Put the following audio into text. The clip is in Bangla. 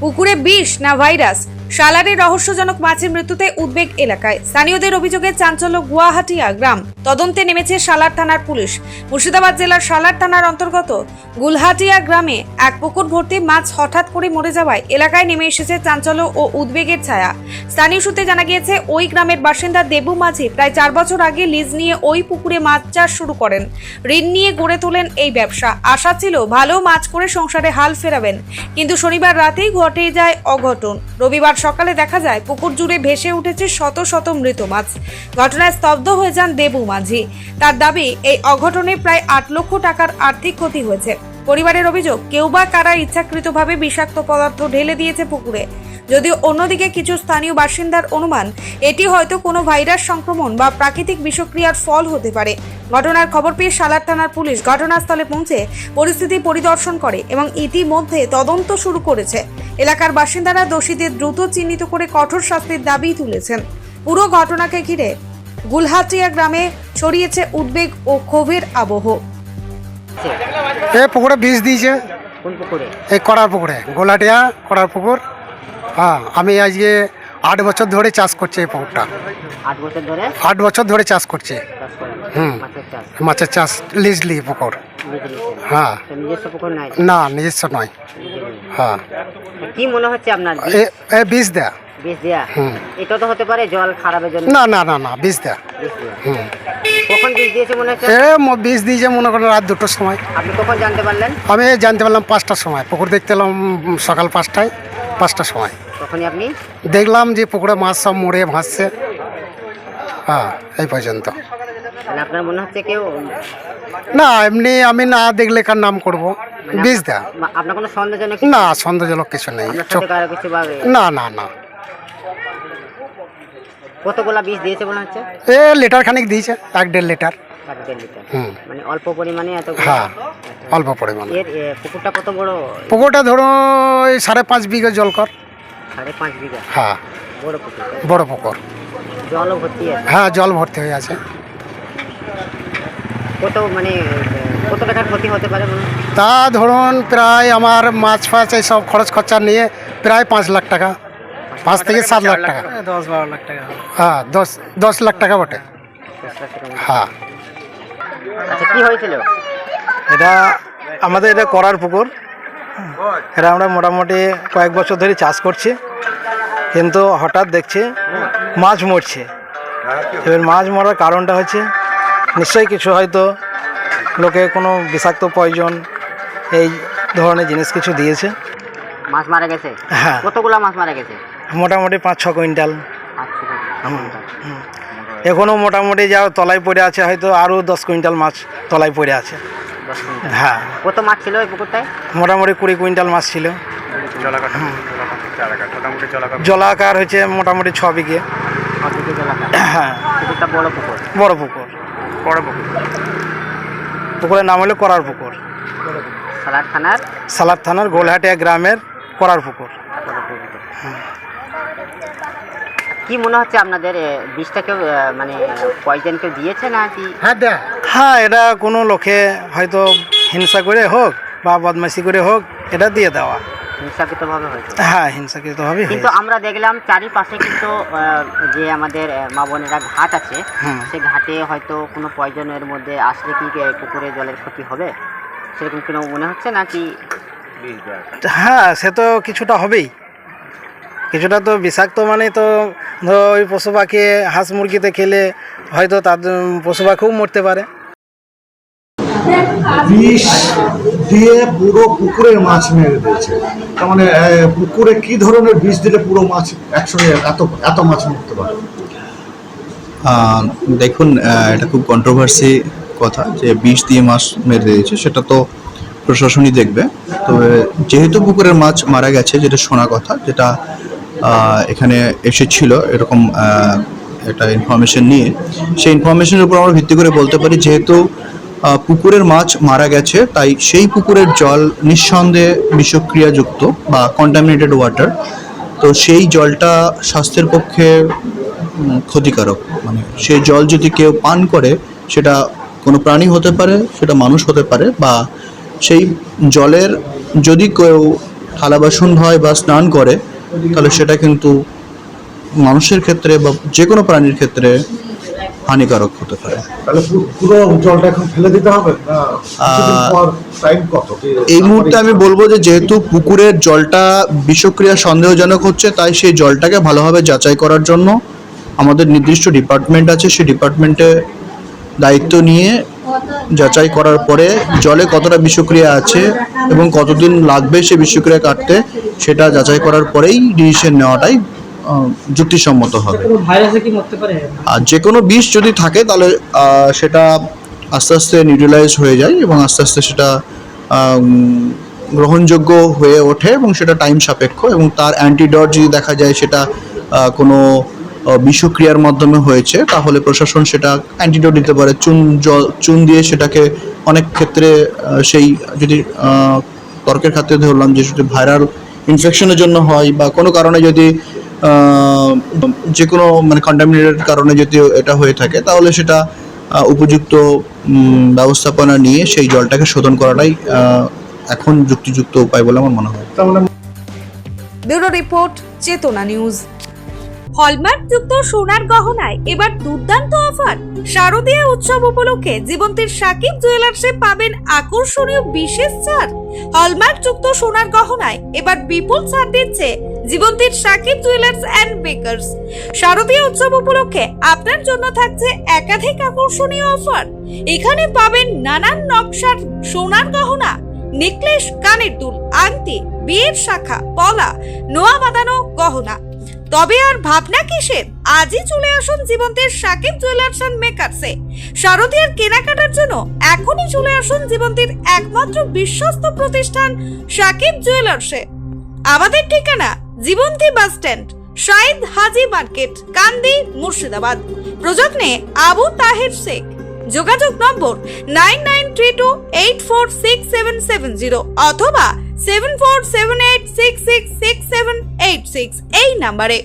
পুকুরে বিষ না ভাইরাস? সালারে রহস্যজনক মাছের মৃত্যুতে উদ্বেগ এলাকায়। স্থানীয়দের অভিযোগে চাঞ্চল্য গুয়াহাটিয়া গ্রাম। তদন্তে নেমেছে সালার থানার পুলিশ। মুর্শিদাবাদ জেলার সালার থানার অন্তর্গত গুলহাটিয়া গ্রামে এক পুকুর ভর্তি মাছ হঠাৎ করে মরে যাওয়ায় এলাকায় নেমে এসেছে চাঞ্চল্য ও উদ্বেগের ছায়া। স্থানীয় সূত্রে জানা গিয়েছে, ওই গ্রামের বাসিন্দা দেবু মাঝি প্রায় চার বছর আগে লিজ নিয়ে ওই পুকুরে মাছ চাষ শুরু করেন। ঋণ নিয়ে গড়ে তোলেন এই ব্যবসা। আশা ছিল ভালো মাছ করে সংসারে হাল ফেরাবেন। কিন্তু শনিবার রাতেই ঘটে যায় অঘটন। রবিবার সকালে দেখা যায় পুকুর জুড়ে ভেসে উঠেছে শত শত মৃত মাছ। ঘটনায় স্তব্ধ হয়ে যান দেবু মাঝি। তার দাবি, এই অঘটনে প্রায় আট লক্ষ টাকার আর্থিক ক্ষতি হয়েছে। পরিবারের অভিযোগ, কেউ বা কারা ইচ্ছাকৃতভাবে বিষাক্ত পদার্থ ঢেলে দিয়েছে পুকুরে। যদিও অন্যদিকে কিছু স্থানীয় বাসিন্দার অনুমান, এটি হয়তো কোনো ভাইরাস সংক্রমণ বা প্রাকৃতিক বিষক্রিয়ার ফল হতে পারে। ঘটনার খবর পেয়ে সালার থানার পুলিশ ঘটনাস্থলে পৌঁছে পরিস্থিতি পরিদর্শন করে এবং ইতিমধ্যে তদন্ত শুরু করেছে। এলাকার বাসিন্দারা দোষীদের দ্রুত চিহ্নিত করে কঠোর শাস্তির দাবি তুলেছেন। পুরো ঘটনাকে ঘিরে গুলহাটিয়া গ্রামে ছড়িয়েছে উদ্বেগ ও ক্ষোভের আবহ। এ পুকুরে বীজ দিয়েছে। এই কড়ার পুকুরে গোলাটিয়া কড়ার পুকুর। হ্যাঁ আমি আজকে আট বছর ধরে চাষ করছি এই পুকুরটা। আট বছর ধরে? চাষ করছি। হুম। মাছের চাষ? লিজলি পুকুর। হ্যাঁ। না নিজস্ব নয়। হ্যাঁ। কি মনে হচ্ছে আপনার এ বীজ দেয়া। বীজ দেয়া? হুম। এটা তো হতে পারে জল খারাপের জন্য। না না না না বীজ দেয়া। হুম। বীজ দিয়েছে মনে হচ্ছে? এ ম- বীজ দিয়েছে মনে করেন রাত দুটোর সময়। আপনি কখন জানতে পারলেন? আমি জানতে পারলাম পাঁচটার সময়। পুকুর দেখতে এলাম উম, সকাল পাঁচটায় পাঁচটার সময়। তখনই আপনি? দেখলাম যে পুকুরে মাছ সব মরে ভাসছে। হ্যাঁ এই পর্যন্ত। মানে আপনার মনে হচ্ছে কেউ না এমনি আমি না দেখলে কার নাম করব? বীজ দেয়া। মা- আপনার কোনো সন্দেহজনক না সন্দেহজনক কিছু নেই। আপনার চোখ সাথে কারও কিছু বা না না না। কতগুলা বীজ দিয়েছে মনে হচ্ছে? এ লিটার খানিক দিয়েছে এক দেড় লিটার। এক দেড় লিটার। মানে অল্প পরিমাণে এত হ্যাঁ অল্প পরিমাণে। এর পুকুরটা কত বড়? পুকুরটা ধরো সাড়ে পাঁচ বিঘে জল কর। সাড়ে পাঁচ বিঘা? হ্যাঁ। বড় পুকুর বড় পুকুর। জলও ভর্তি আছে? হ্যাঁ জল ভর্তি হয়ে আছে। কত মানে এ, কত টাকার ক্ষতি হতে পারে তা ধরুন প্রায় আমার মাছ ফাছ এইসব খরচ খরচা নিয়ে প্রায় পাঁচ লাখ টাকা। পাঁচ থেকে সাত লাখ টাকা। দশ বারো লাখ টাকা। হ্যাঁ দশ দশ লাখ টাকা বটে। হ্যাঁ। আচ্ছা কি হয়েছিল? এটা আমাদের এটা করার পুকুর। এটা আমরা মোটামুটি কয়েক বছর ধরে চাষ করছি। কিন্তু হঠাৎ দেখছি মাছ মরছে। এবার মাছ মরার কারণটা হচ্ছে নিশ্চয়ই কিছু হয়তো লোকে কোনো বিষাক্ত পয়জন এই ধরনের জিনিস কিছু দিয়েছে। মাছ মারা গেছে? হ্যাঁ। কতগুলা মাছ মারা গেছে? মোটামুটি পাঁচ ছ কুইন্টাল। এখনও মোটামুটি যা তলায় পড়ে আছে হয়তো আরও দশ কুইন্টাল মাছ তলায় পড়ে আছে। হ্যাঁ। কত মাছ ছিল ওই পুকুরটায়? মোটামুটি কুড়ি কুইন্টাল মাছ ছিল। জলাকার হচ্ছে মোটামুটি ছ বিঘে। হ্যাঁ। বড় পুকুর। বড় পুকুর। বড় পুকুর। পুকুরের নাম হলো করার পুকুর। সালার থানার? সালার থানার গোলহাটিয়া গ্রামের করার পুকুর। কি মনে হচ্ছে আপনাদের বিষটা কেউ মানে পয়জন কেউ দিয়েছে না কি হ্যাঁ দেয়া হ্যাঁ এটা কোনো লোকে হয়তো হিংসা করে হোক বা বদমাইশি করে হোক এটা দিয়ে দেওয়া। হিংসাকৃতভাবে হয়েছে হ্যাঁ হিংসাকৃতভাবে কিন্তু আমরা দেখলাম চারিপাশে কিন্তু যে আমাদের মা বোনেরা ঘাট আছে হুম। সে ঘাটে হয়তো কোনো পয়জনের মধ্যে আসলে কি পুকুরে জলের ক্ষতি হবে? সেরকম কোনো মনে হচ্ছে নাকি? হ্যাঁ সে তো কিছুটা হবেই। কিছুটা তো বিষাক্ত মানে তো ধরো ওই পশু পাখি হাঁস মুরগিতে খেলে হয়তো তাদের পশু পাখিও মরতে পারে। বিষ দিয়ে পুরো পুকুরের মাছ মেরে দিয়েছে। তার মানে পুকুরে কি ধরনের বিষ দিলে পুরো মাছ একসঙ্গে এত এত মাছ মরতে পারে? দেখুন এটা খুব কন্ট্রোভার্সি কথা যে বিষ দিয়ে মাছ মেরে দিয়েছে সেটা তো প্রশাসনই দেখবে। তবে যেহেতু পুকুরের মাছ মারা গেছে যেটা শোনা কথা যেটা এখানে এসেছিল এরকম একটা ইনফরমেশন নিয়ে। সেই ইনফরমেশনের উপর আমরা ভিত্তি করে বলতে পারি, যেহেতু পুকুরের মাছ মারা গেছে, তাই সেই পুকুরের জল নিঃসন্দেহে বিষক্রিয়াযুক্ত বা কন্টামিনেটেড ওয়াটার তো সেই জলটা স্বাস্থ্যের পক্ষে ক্ষতিকারক। মানে সেই জল যদি কেউ পান করে, সেটা কোনো প্রাণী হতে পারে, সেটা মানুষ হতে পারে, বা সেই জলের যদি কেউ থালা বাসন ধয় বা স্নান করে তাহলে সেটা কিন্তু মানুষের ক্ষেত্রে বা যে কোনো প্রাণীর ক্ষেত্রে হানিকারক হতে পারে। তাহলে পুরো জলটা এখন ফেলে দিতে হবে না? কিছুদিন আহ, পর টাইম কত? এই মুহূর্তে আমি বলব যে যেহেতু পুকুরের জলটা বিষক্রিয়া সন্দেহজনক হচ্ছে তাই সেই জলটাকে ভালোভাবে যাচাই করার জন্য আমাদের নির্দিষ্ট ডিপার্টমেন্ট আছে। সেই ডিপার্টমেন্টে দায়িত্ব নিয়ে যাচাই করার পরে জলে কতটা বিষক্রিয়া আছে এবং কতদিন লাগবে সে বিষক্রিয়া কাটতে সেটা যাচাই করার পরেই ডিসিশন নেওয়াটাই যুক্তিসম্মত হবে। আর যে কোনো বিষ যদি থাকে তাহলে সেটা আস্তে আস্তে নিউট্রালাইজ হয়ে যায় এবং আস্তে আস্তে সেটা গ্রহণযোগ্য হয়ে ওঠে এবং সেটা টাইম সাপেক্ষ এবং তার অ্যান্টিডট যদি দেখা যায় সেটা কোনো বিষক্রিয়ার মাধ্যমে হয়েছে, তাহলে প্রশাসন সেটা অ্যান্টিডট দিতে পারে। চুন জল, চুন দিয়ে সেটাকে অনেক ক্ষেত্রে সেই যদি তর্কের ক্ষেত্রে ধরলাম যে যদি ভাইরাল ইনফেকশনের জন্য হয় বা কোনো কারণে যদি যে কোনো মানে কন্টামিনেটেড কারণে যদি এটা হয়ে থাকে, তাহলে সেটা উপযুক্ত ব্যবস্থাপনা নিয়ে সেই জলটাকে শোধন করাটাই এখন যুক্তিযুক্ত উপায় বলে আমার মনে হয়। Bureau report, Chetana news. হলমার্কযুক্ত সোনার গহনায় এবার দুর্দান্ত অফার। শারদীয় উৎসব উপলক্ষে জীবন্তীর সাকিব জুয়েলার্সে পাবেন আকর্ষণীয় বিশেষ ছাড়। হলমার্কযুক্ত সোনার গহনায় এবার বিপুল ছাড় দিচ্ছে জীবন্তীর সাকিব জুয়েলার্স অ্যান্ড বেকার্স। শারদীয় উৎসব উপলক্ষে আপনার জন্য থাকছে একাধিক আকর্ষণীয় অফার। এখানে পাবেন নানান নকশার সোনার গহনা, নেকলেস, কানের দুল, আংটি, বিয়ের শাখা, পলা, নোয়া বাঁধানো গহনা তবে আর ভাবনা কিসের? আজই চলে আসুন জীবন্তের সাকিব জুয়েলার্স অ্যান্ড মেকার্সে শারদীয়ার কেনাকাটার জন্য এখনই চলে আসুন জীবন্তীর একমাত্র বিশ্বস্ত প্রতিষ্ঠান সাকিব জুয়েলার্সে আমাদের ঠিকানা Jibanti bus stand Shahid Haji market, Kandi, Murshidabad. প্রযত্নে Abu Taher Sheikh. যোগাযোগ number nine nine three two eight four six seven seven zero অথবা seven four seven eight six six six seven eight six এই নাম্বারে